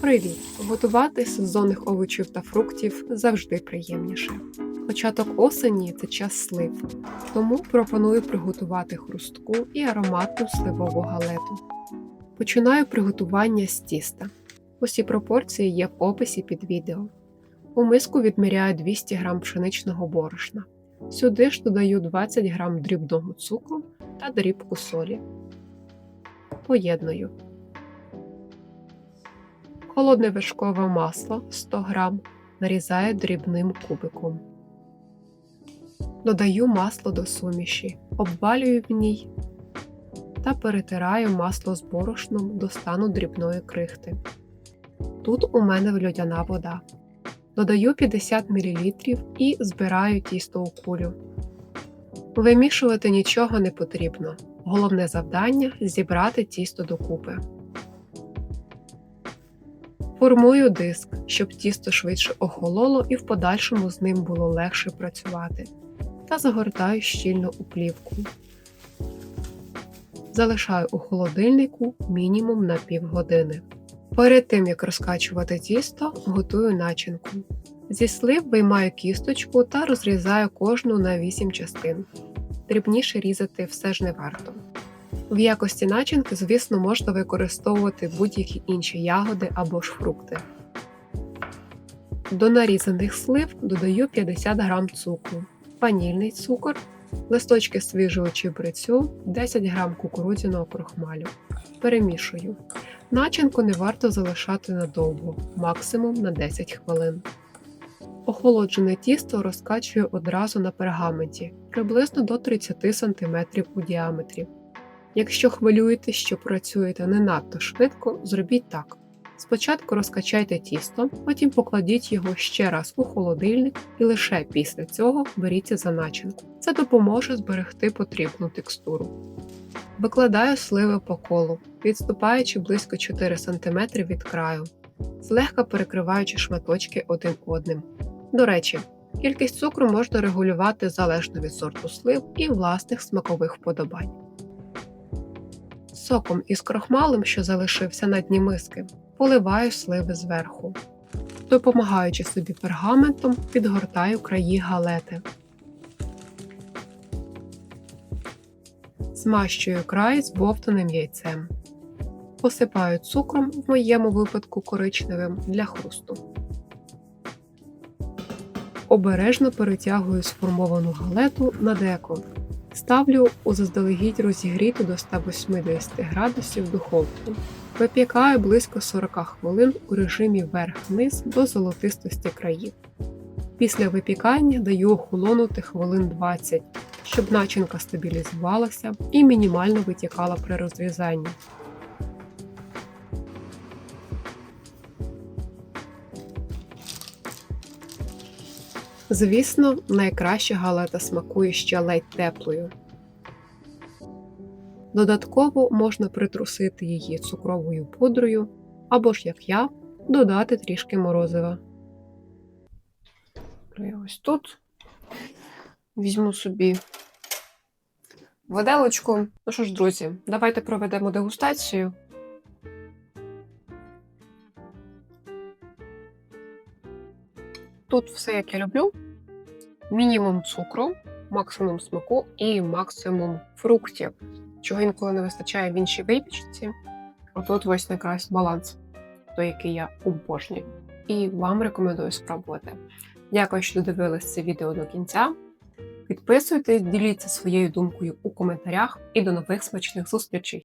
Привіт! Готувати сезонних овочів та фруктів завжди приємніше. Початок осені це час слив, тому пропоную приготувати хрустку і ароматну сливову галету. Починаю приготування з тіста. Усі пропорції є в описі під відео. У миску відміряю 200 г пшеничного борошна. Сюди ж додаю 20 г дрібного цукру та дрібку солі. Поєдную. Холодне вершкове масло 100 г нарізаю дрібним кубиком. Додаю масло до суміші, обвалюю в ній та перетираю масло з борошном до стану дрібної крихти. Тут у мене льодяна вода. Додаю 50 мл і збираю тісто у кулю. Вимішувати нічого не потрібно. Головне завдання зібрати тісто докупи. Формую диск, щоб тісто швидше охололо і в подальшому з ним було легше працювати. Та загортаю щільно у плівку. Залишаю у холодильнику мінімум на півгодини. Перед тим як розкачувати тісто, готую начинку. Зі слив виймаю кісточку та розрізаю кожну на 8 частин. Дрібніше різати все ж не варто. В якості начинки, звісно, можна використовувати будь-які інші ягоди або ж фрукти. До нарізаних слив додаю 50 г цукру, ванільний цукор, листочки свіжого чебрецю, 10 г кукурудзяного крохмалю. Перемішую. Начинку не варто залишати надовго, максимум на 10 хвилин. Охолоджене тісто розкачую одразу на пергаменті приблизно до 30 см у діаметрі. Якщо хвилюєтесь, що працюєте не надто швидко, зробіть так. Спочатку розкачайте тісто, потім покладіть його ще раз у холодильник і лише після цього беріться за начинку. Це допоможе зберегти потрібну текстуру. Викладаю сливи по колу, відступаючи близько 4 см від краю, злегка перекриваючи шматочки один одним. До речі, кількість цукру можна регулювати залежно від сорту слив і власних смакових вподобань. Соком із крохмалем, що залишився на дні миски, поливаю сливи зверху. Допомагаючи собі пергаментом, підгортаю краї галети. Змащую край з бовтаним яйцем. Посипаю цукром, в моєму випадку коричневим для хрусту. Обережно перетягую сформовану галету на деко. Ставлю у заздалегідь розігріту до 180 градусів духовку. Випікаю близько 40 хвилин у режимі верх-вниз до золотистості країв. Після випікання даю охолонути хвилин 20, щоб начинка стабілізувалася і мінімально витікала при розрізанні. Звісно, найкраще галета смакує ще ледь теплою. Додатково можна притрусити її цукровою пудрою або ж, як я, додати трішки морозива. Ось тут візьму собі виделочку. Ну що ж, друзі, давайте проведемо дегустацію. Тут все, як я люблю. Мінімум цукру, максимум смаку і максимум фруктів, чого інколи не вистачає в іншій випічці. Отут ось якраз баланс, той, який я обожнюю. І вам рекомендую спробувати. Дякую, що додивились це відео до кінця. Підписуйтесь, діліться своєю думкою у коментарях і до нових смачних зустрічей!